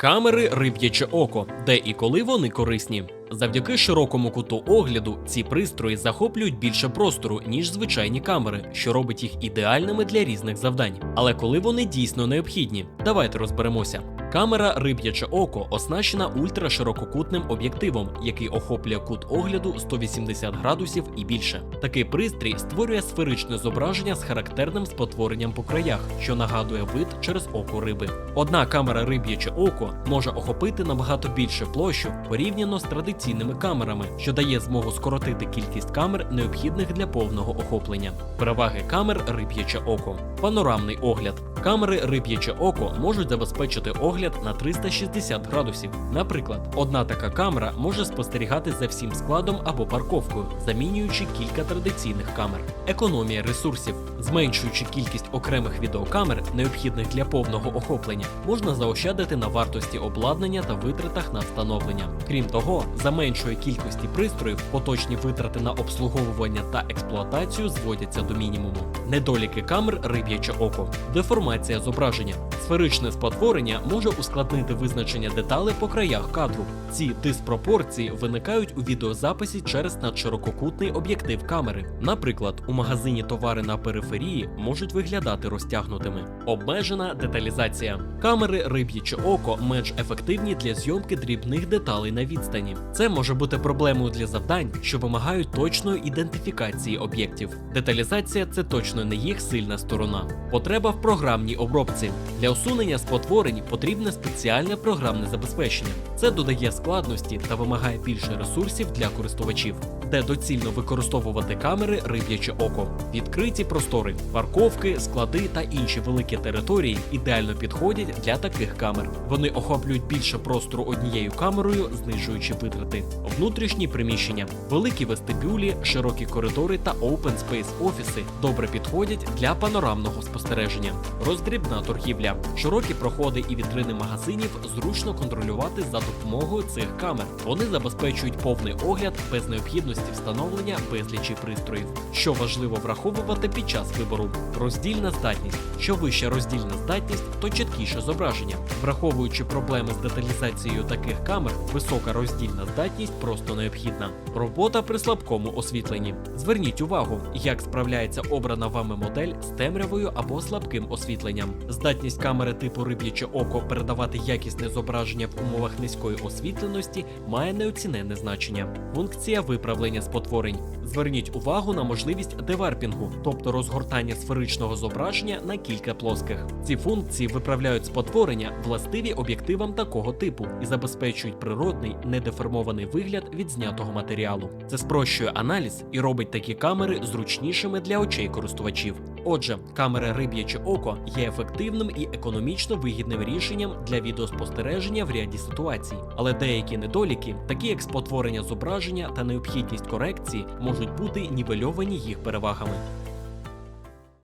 Камери риб'яче око, де і коли вони корисні. Завдяки широкому куту огляду ці пристрої захоплюють більше простору, ніж звичайні камери, що робить їх ідеальними для різних завдань. Але коли вони дійсно необхідні, давайте розберемося. Камера риб'яче око оснащена ультраширококутним об'єктивом, який охоплює кут огляду 180 градусів і більше. Такий пристрій створює сферичне зображення з характерним спотворенням по краях, що нагадує вид через око риби. Одна камера риб'яче око може охопити набагато більше площу порівняно з традиційними камерами, що дає змогу скоротити кількість камер, необхідних для повного охоплення. Переваги камер риб'яче око. Панорамний огляд. Камери риб'яче око можуть забезпечити огляд на 360 градусів. Наприклад, одна така камера може спостерігати за всім складом або парковкою, замінюючи кілька традиційних камер. Економія ресурсів, зменшуючи кількість окремих відеокамер, необхідних для повного охоплення, можна заощадити на вартості обладнання та витратах на встановлення. Крім того, за меншої кількості пристроїв поточні витрати на обслуговування та експлуатацію зводяться до мінімуму. Недоліки камер риб'яче око, деформація зображення. Сферичне спотворення може ускладнити визначення деталей по краях кадру. Ці диспропорції виникають у відеозаписі через надширококутний об'єктив камери. Наприклад, у магазині товари на периферії можуть виглядати розтягнутими. Обмежена деталізація. Камери риб'яче око менш ефективні для зйомки дрібних деталей на відстані. Це може бути проблемою для завдань, що вимагають точної ідентифікації об'єктів. Деталізація це точно не їх сильна сторона. Потреба в програмній обробці. Для усунення спотворень потрібне спеціальне програмне забезпечення. Це додає складності та вимагає більше ресурсів для користувачів, де доцільно використовувати камери риб'яче око. Відкриті простори, парковки, склади та інші великі території ідеально підходять для таких камер. Вони охоплюють більше простору однією камерою, знижуючи витрати. Внутрішні приміщення, великі вестибюлі, широкі коридори та open space офіси добре підходять для панорамного спостереження. Роздрібна торгівля, широкі проходи і вітрини магазинів зручно контролювати за допомогою цих камер. Вони забезпечують повний огляд без необхідності встановлення безлічі пристроїв. Що важливо враховувати під час вибору: роздільна здатність. Що вища роздільна здатність, то чіткіше зображення. Враховуючи проблеми з деталізацією таких камер, висока роздільна здатність просто необхідна. Робота при слабкому освітленні. Зверніть увагу, як справляється обрана вами модель з темрявою або слабким освітленням. Здатність камери типу риб'яче око передавати якісне зображення в умовах низької освітленості має неоціненне значення. Функція виправлення спотворень. Зверніть увагу на можливість деварпінгу, тобто розгортання сферичного зображення на кілька плоских. Ці функції виправляють спотворення, властиві об'єктивам такого типу, і забезпечують природний, недеформований вигляд від знятого матеріалу. Це спрощує аналіз і робить такі камери зручнішими для очей користувачів. Отже, камера риб'яче око є ефективним і економічно вигідним рішенням для відеоспостереження в ряді ситуацій, але деякі недоліки, такі як спотворення зображення та необхідність корекції, можуть бути нівельовані їх перевагами.